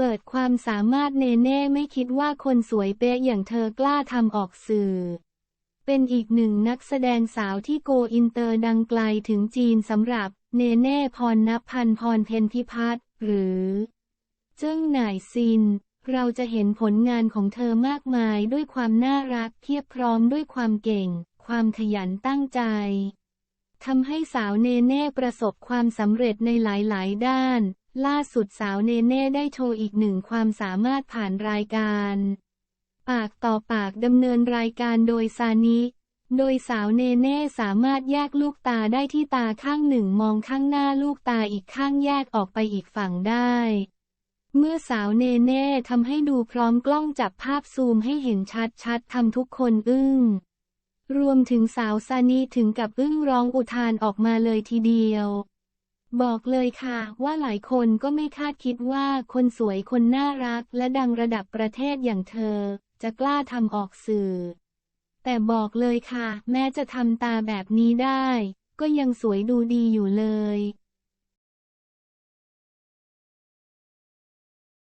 เปิดความสามารถเนเน่ไม่คิดว่าคนสวยเป๊ะอย่างเธอกล้าทำออกสื่อ เป็นอีกหนึ่งนักแสดงสาวที่โกอินเตอร์ดังไกลถึงจีนสำหรับเนเน่พรณพันพรเพนพิพัฒน์หรือ เจิ้งหน่ายซิน เราจะเห็นผลงานของเธอมากมายด้วยความน่ารักเพียบพร้อมด้วยความเก่ง ความขยันตั้งใจทำให้สาวเนเน่ประสบความสำเร็จในหลาย ๆ ด้าน ล่าสุดสาวเนเน่ได้โชว์อีกหนึ่งความสามารถผ่านรายการ ปากต่อปากดำเนินรายการโดยซานิ โดยสาวเนเน่สามารถแยกลูกตาได้ที่ตาข้างหนึ่งมองข้างหน้าลูกตาอีกข้างแยกออกไปอีกฝั่งได้ เมื่อสาวเนเน่ทำให้ดูพร้อมกล้องจับภาพซูมให้เห็นชัดๆทำทุกคนอึ้ง รวมถึงสาวซานีถึงกับอึ้งร้องอุทานออกมาเลยทีเดียว บอกเลยค่ะว่าหลายคนก็ไม่คาดคิดว่าคนสวยคนน่ารักและดังระดับประเทศอย่างเธอ จะกล้าทำออกสื่อ แต่บอกเลยค่ะ แม้จะทำตาแบบนี้ได้ ก็ยังสวยดูดีอยู่เลย